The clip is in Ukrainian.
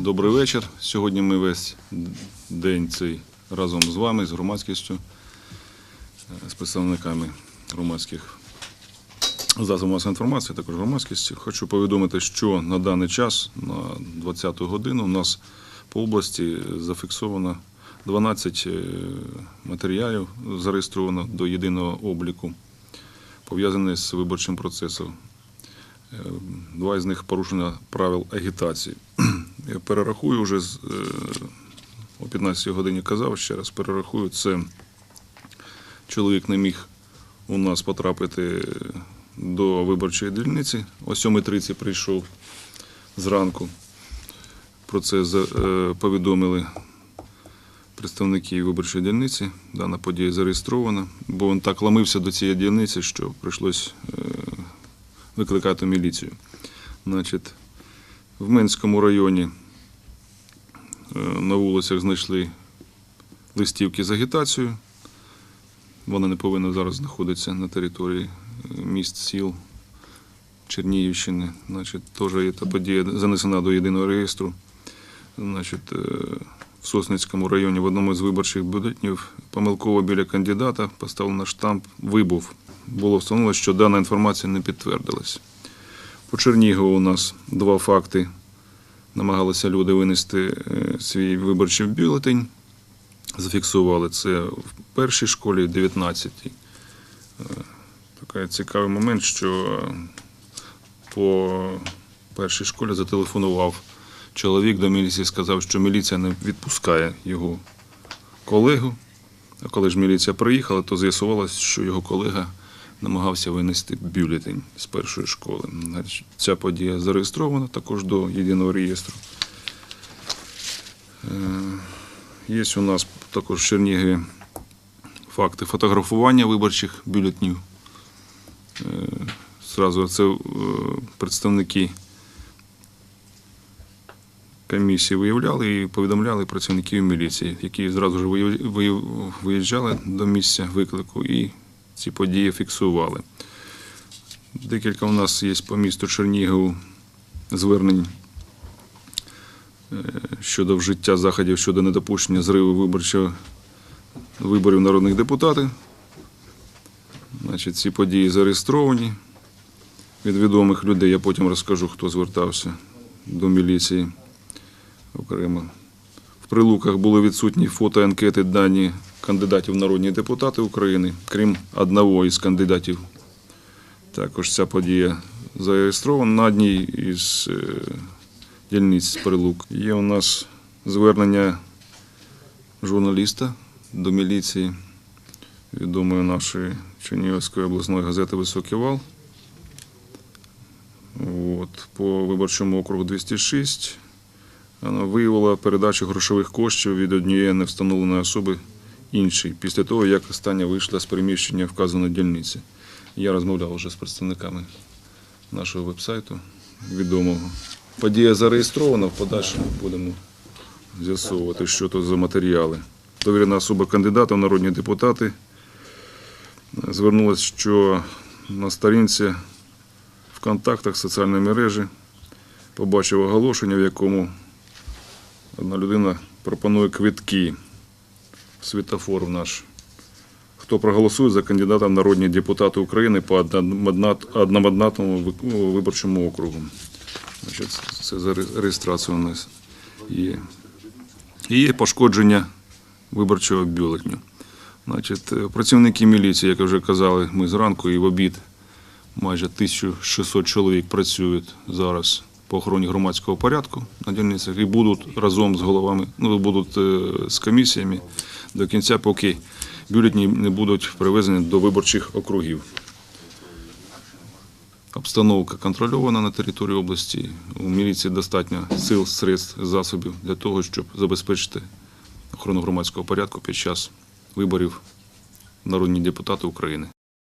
Добрий вечір. Сьогодні ми весь день цей разом з вами, з громадськістю, е, з представниками громадських засобів масової інформації, також громадськості. Хочу повідомити, що на даний час, на 20-ту годину, у нас по області зафіксовано 12 е, матеріалів, зареєстровано до єдиного обліку, пов'язаних з виборчим процесом. Е, Два з них порушення правил агітації. Я перерахую вже е, о 15 годині казав, ще раз перерахую. Це чоловік не міг у нас потрапити до виборчої дільниці. О 7.30 прийшов зранку. Про це е, повідомили представники виборчої дільниці. Дана подія зареєстрована, бо він так ламився до цієї дільниці, що прийшлось е, викликати міліцію. Значить, в Минському районі е, на вулицях знайшли листівки з агітацією. Вона не повинна зараз знаходитися на території е, міст, сіл Чернігівщини. Значить, теж є та подія занесена до єдиного реєстру. Значить, е, в Сосницькому районі в одному з виборчих бюлетнів помилково біля кандидата поставлено штамп вибув. Було встановлено, що дана інформація не підтвердилась. По Чернігову у нас два факти. Намагалися люди винести е, свій виборчий бюлетень. Зафіксували це в першій школі, 19-й. Е, Такий цікавий момент, що по першій школі зателефонував чоловік до міліції, сказав, що міліція не відпускає його колегу. А коли ж міліція приїхала, то з'ясувалося, що його колега намагався винести бюлетень з першої школи. Ця подія зареєстрована також до єдиного реєстру. Е, Є у нас також в Чернігові факти фотографування виборчих бюлетнів. Е, Зразу це е, представники комісії виявляли і повідомляли працівників міліції, які зразу ж виїжджали до місця виклику і ці події фіксували. Декілька у нас є по місту Чернігову звернень е, щодо вжиття заходів щодо недопущення зриву виборчого виборів народних депутатів. Значить, ці події зареєстровані від відомих людей. Я потім розкажу, хто звертався до міліції окремо. В прилуках були відсутні фотоанкети дані кандидатів в народні депутати України, крім одного із кандидатів. Також ця подія зареєстрована на одній із е, дільниць прилук. Є у нас звернення журналіста до міліції відомої нашої Чернігівської обласної газети Високий вал. От, по виборчому округу 206 вона виявила передачу грошових коштів від однієї невстановленої особи іншій, після того, як остання вийшла з приміщення вказаної дільниці. Я розмовляв вже з представниками нашого вебсайту відомого. Подія зареєстрована, в подальшому будемо з'ясовувати, що то за матеріали. Довірена особа кандидата в народні депутати звернулася, що на сторінці в контактах соціальної мережі побачив оголошення, в якому одна людина пропонує квитки світофор наш. Хто проголосує за кандидата в народні депутати України по одномандат- одномандатному виборчому округу. Значить, це за реєстрацію у нас є. І є пошкодження виборчого бюлетню. Значить, е, працівники міліції, як вже казали, ми зранку і в обід майже 1600 чоловік працюють зараз по охороні громадського порядку на дільницях і будуть разом з головами, ну будуть е, з комісіями до кінця, поки бюлетні не будуть привезені до виборчих округів. Обстановка контрольована на території області. У міліції достатньо сил, средств, засобів для того, щоб забезпечити охорону громадського порядку під час виборів народні депутати України.